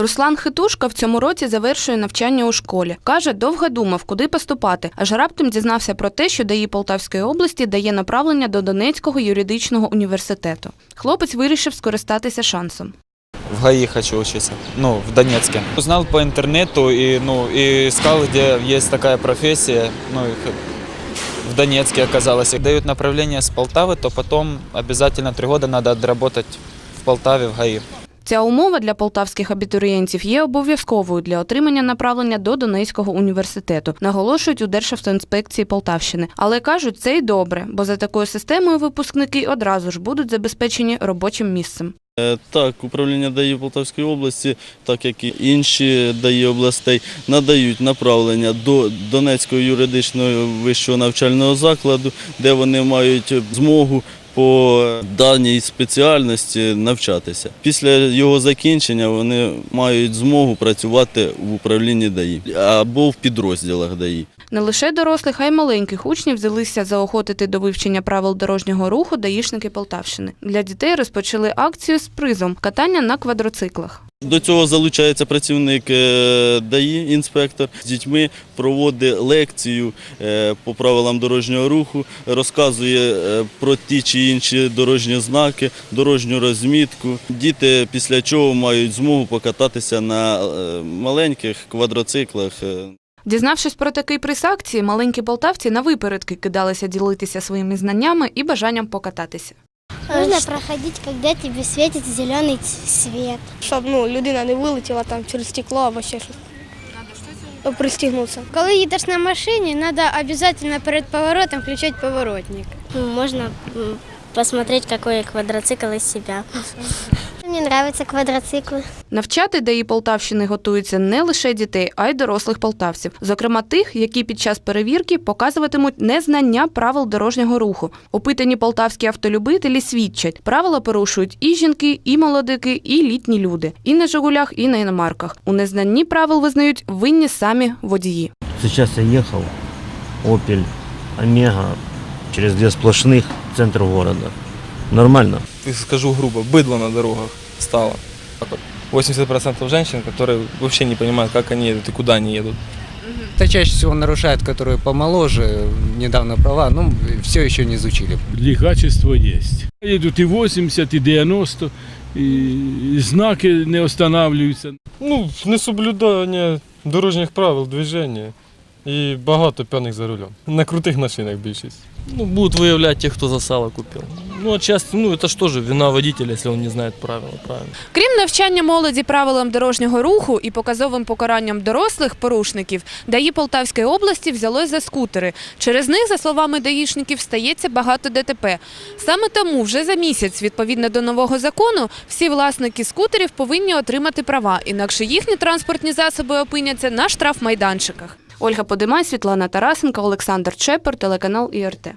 Руслан Хитушка в цьому році завершує навчання у школі. Каже, довго думав, куди поступати, аж раптом дізнався про те, що ДАІ Полтавської області дає направлення до Донецького юридичного університету. Хлопець вирішив скористатися шансом. В ГАИ хочу учиться, ну, в Донецке. Узнал по интернету и, ну, и искал, где есть такая профессия, ну, в Донецке оказалось. И дают направление с Полтавы, то потом обязательно три года надо отработать в Полтаве, в ГАИ. Ця умова для полтавських абітурієнтів є обов'язковою для отримання направлення до Донецького університету, наголошують у Державтоінспекції Полтавщини. Але кажуть, це й добре, бо за такою системою випускники одразу ж будуть забезпечені робочим місцем. Е, Так, управління ДАІ Полтавської області, так як і інші ДАІ областей, надають направлення до Донецького юридичного вищого навчального закладу, де вони мають змогу по даній спеціальності навчатися. Після його закінчення вони мають змогу працювати в управлінні ДАІ або в підрозділах ДАІ. Не лише дорослих, а й маленьких учнів взялися заохотити до вивчення правил дорожнього руху даїшники Полтавщини. Для дітей розпочали акцію з призом катання на квадроциклах. До цього залучається працівник е, ДАІ, інспектор з дітьми, проводить лекцію е, по правилам дорожнього руху, розказує е, про ті чи інші дорожні знаки, дорожню розмітку. Діти після чого мають змогу покататися на маленьких квадроциклах. Дізнавшись про такий приз акції, маленькі полтавці на випередки кидалися ділитися своїми знаннями і бажанням покататися. Нужно проходить, когда тебе светит зеленый світ. свет. щоб ну, людина не вилетіла там через стекло або ще щось. Треба Пристігнутися. Коли їдеш на машині, надо обязательно перед поворотом включать поворотник. Можно посмотреть, какой квадроцикл из себя. Мне нравятся квадроциклы. Навчати ДАІ Полтавщини готуються не лише дітей, а й дорослих полтавців, зокрема тих, які під час перевірки показуватимуть незнання правил дорожнього руху. Опитані полтавські автолюбителі свідчать, правила порушують і жінки, і молодики, і літні люди, і на Жигулях, і на іномарках. У незнанні правил визнають винні самі водії. Сейчас я ехал, Opel, Омега, через две сплошных, центр города. Нормально скажу грубо, быдло на дорогах стало. Так вот, 80% женщин, которые вообще не понимают, как они едут и куда они едут. Это чаще всего нарушают, которые помоложе, недавно права, ну, все еще не изучили. Лихачество есть. Едут и 80, и 90, и знаки не останавливаются. Ну, несоблюдання дорожніх правил движення і багато п'яних за рулем. На крутих машинах більшість. Ну, будут выявлять тех, кто за сало купил. Ну, отчасти, ну, это что же, вина водителя, если он не знает правила. Крім навчання молоді правилам дорожнього руху і показовим покаранням дорослих порушників, ДАІ Полтавської області взялось за скутери. Через них, за словами даїшників, стається багато ДТП. Саме тому вже за місяць, відповідно до нового закону, всі власники скутерів повинні отримати права, інакше їхні транспортні засоби опиняться на штрафмайданчиках. Ольга Подимай, Світлана Тарасенко, Олександр Чепер, телеканал ІРТ.